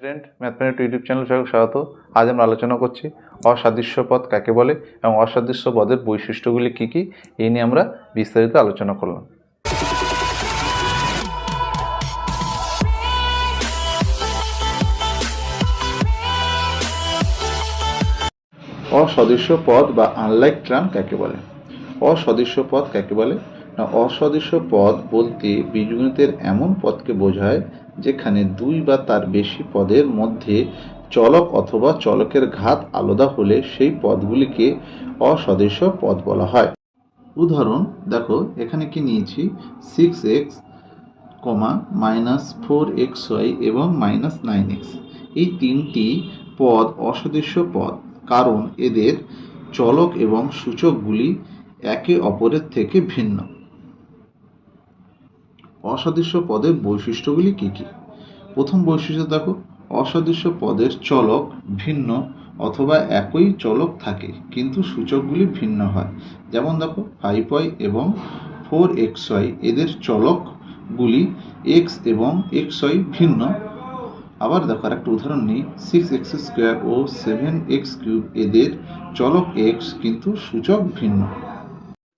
Friend mathematic YouTube channel সবাইকে স্বাগত। আজ আমরা আলোচনা করছি অসাদৃশ্য পদ কাকে বলে এবং অসাদৃশ্য পদের বৈশিষ্ট্যগুলি কী কী, এই নিয়ে আমরা বিস্তারিত আলোচনা করলাম। অসদৃশ্য পদ বা আনলাইক ট্রাম কাকে বলে? অসদৃশ্য পদ কাকে বলে? অসদৃশ্য পদ বলতে বীজগণিতের এমন পদকে বোঝায় যেখানে দুই বা তার বেশি পদের মধ্যে চলক অথবা চলকের ঘাত আলাদা হলে সেই পদগুলিকে অসদৃশ্য পদ বলা হয়। উদাহরণ, দেখো, এখানে কি নিয়েছি? Six x comma minus four x y এবং মাইনাস নাইন এক্স এই তিনটি পদ অসদৃশ্য পদ, কারণ এদের চলক এবং সূচকগুলি একে অপরের থেকে ভিন্ন। অসদৃশ্য পদের বৈশিষ্ট্যগুলি কি কি? প্রথম বৈশিষ্ট্য দেখো, অসদৃশ্য পদের চলক ভিন্ন অথবা একই চলক থাকে, কিন্তু সূচকগুলি ভিন্ন হয়। যেমন দেখো ফাইভ ওয়াই এবং ফোর এক্স ওয়াই এদের চলকগুলি এক্স এবং এক্স ওয়াই ভিন্ন। আবার দেখো একটা উদাহরণ নিই সিক্স এক্স স্কোয়ার ও সেভেন এক্স কিউব, এদের চলক এক্স, কিন্তু সূচক ভিন্ন।